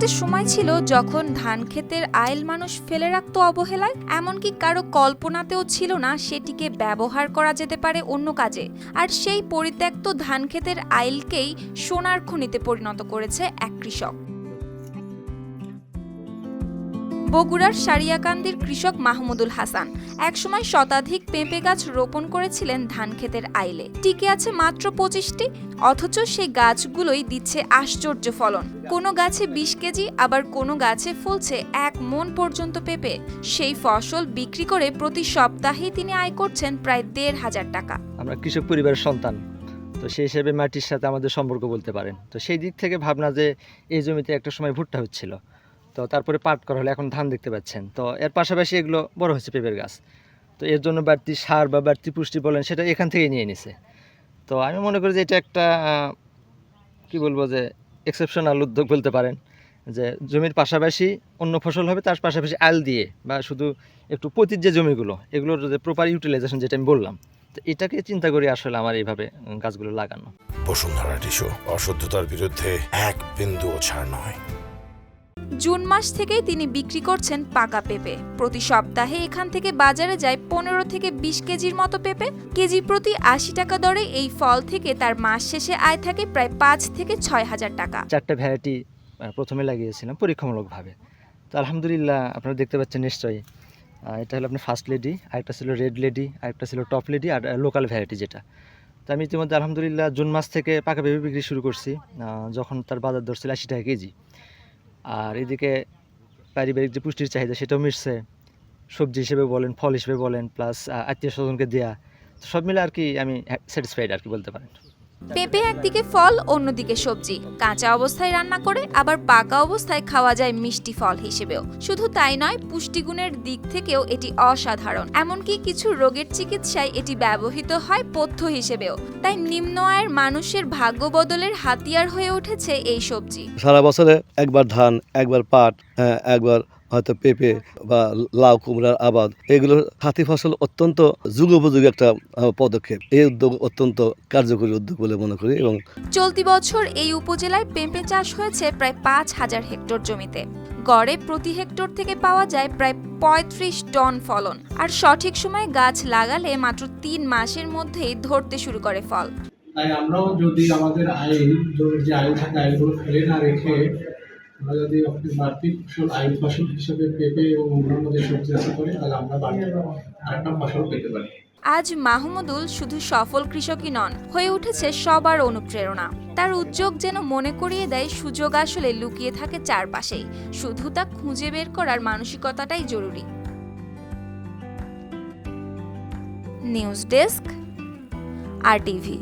একটা সময় ছিল যখন ধান ক্ষেতের আইল মানুষ ফেলে রাখত অবহেলায়, এমনকি কারও কল্পনাতেও ছিল না সেটিকে ব্যবহার করা যেতে পারে অন্য কাজে। আর সেই পরিত্যক্ত ধান ক্ষেতের আইলকেই সোনার খনিতে পরিণত করেছে এক কৃষক। বগুড়ার সারিয়াকান্দির কৃষক মাহমুদুল হাসান। একসময় শতাধিক পেঁপে গাছ রোপণ করেছিলেন ধান ক্ষেতের আইলে। টিকে আছে মাত্র পঁচিশটি, অথচ সেই গাছগুলোই দিচ্ছে আশ্চর্য ফলন। কোনো গাছে বিশ কেজি, আবার কোনো গাছে ফলছে এক মন পর্যন্ত পেঁপে। সেই ফসল বিক্রি করে প্রতি সপ্তাহেই তিনি আয় করছেন প্রায় দেড় হাজার টাকা। আমরা কৃষক পরিবারের সন্তান, তো সেই হিসেবে মাটির সাথে আমাদের সম্পর্ক বলতে পারেন। তো সেই দিক থেকে ভাবনা যে এই জমিতে একটা সময় ভুট্টা হচ্ছিল। তো তারপরে পাট করা হলে, এখন ধান দেখতে পাচ্ছেন। তো এর পাশাপাশি এগুলো বড় হচ্ছে পেঁপের গাছ। তো এর জন্য বাড়তি সার বা বাড়তি পুষ্টি বলেন, সেটা এখান থেকেই নিয়ে নিছে। তো আমি মনে করি যে এটা একটা কি বলব যে এক্সেপশনাল উদ্যোগ বলতে পারেন। যে জমির পাশাপাশি অন্য ফসল হবে, তার পাশাপাশি আল দিয়ে বা শুধু একটু পতির যে জমিগুলো, এগুলোর যে প্রপার ইউটিলাইজেশন যেটা আমি বললাম। তো এটাকে চিন্তা করি আসলে আমার এইভাবে গাছগুলো লাগানো। বসুন্ধরা টিস্যু, অশুদ্ধতার বিরুদ্ধে এক বিন্দুও ছাড় নয়। জুন মাস থেকেই তিনি বিক্রি করছেন পাকা পেঁপে। প্রতি সপ্তাহে এখান থেকে বাজারে যায় পনেরো থেকে বিশ কেজির মতো পেঁপে। কেজি প্রতি আশি টাকা দরে এই ফল থেকে তার মাস শেষে আয় থাকে প্রায় পাঁচ থেকে ছয় হাজার টাকা। চারটে ভ্যারাইটি প্রথমে লাগিয়েছিলাম পরীক্ষামূলকভাবে। তো আলহামদুলিল্লাহ আপনারা দেখতে পাচ্ছেন নিশ্চয়ই এটা হলো আপনার ফার্স্ট লেডি আরেকটা ছিল রেড লেডি আরেকটা ছিল টপ লেডি আর লোকাল ভ্যারাইটি যেটা। তো আমি ইতিমধ্যে আলহামদুলিল্লাহ জুন মাস থেকে পাকা পেঁপে বিক্রি শুরু করছি যখন তার বাজার দর ছিল আশি টাকা কেজি। আর এদিকে পারিবারিক যে পুষ্টির চাহিদা সেটাও মিটছে সবজি হিসেবে বলেন, ফল হিসেবে বলেন প্লাস আত্মীয় স্বজনকে দেয়া। সব মিলে আর কি আমি স্যাটিসফাইড আর কি বলতে পারেন। পেঁপে একদিকে ফল অন্যদিকে সবজি। কাঁচা অবস্থায় রান্না করে আবার পাকা অবস্থায় খাওয়া যায় মিষ্টি ফল হিসেবেও। শুধু তাই নয় পুষ্টিগুণের দিক থেকেও এটি অসাধারণ। এমনকি কিছু রোগের চিকিৎসায় এটি ব্যবহৃত হয় পথ্য হিসেবেও। তাই নিম্ন আয়ের মানুষের ভাগ্য বদলের হাতিয়ার হয়ে উঠেছে এই সবজি। সারা বছরে একবার ধান একবার পাট হ্যাঁ, একবার হয়তো পেঁপে বা লাউ কুমড়ার আবাদ এগুলো হাতি ফসল অত্যন্ত যুগোপযোগী একটা পদক্ষেপ। এই উদ্যোগ অত্যন্ত কার্যকরী উদ্যোগ বলে মনে করি এবং চলতি বছর এই উপজেলায় পেঁপে চাষ হয়েছে প্রায় পাঁচ হাজার হেক্টর জমিতে। গড়ে প্রতি হেক্টর থেকে পাওয়া যায় প্রায় পঁয়ত্রিশ টন ফলন। আর সঠিক সময়ে গাছ লাগালে মাত্র তিন মাসের মধ্যেই ধরতে শুরু করে ফল। তাই আমরাও যদি আমাদের জমির যে আইল থাকে আইলগুলো ফেলে না রেখে আমরা যদি ফসল ফসল হিসেবে পেঁপে এবং অন্যান্য যে সবজি তাহলে আমরা ফসল পেতে পারি। আজ মাহমুদুল শুধু সফল কৃষকই নন, হয়ে উঠেছে সবার অনুপ্রেরণা। তার উদ্যোগ যেন মনে করিয়ে দেয় সুযোগ আসলে লুকিয়ে থাকে চারপাশেই। শুধু তা খুঁজে বের করার মানসিকতাটাই জরুরি। নিউজ ডেস্ক, আর টিভি।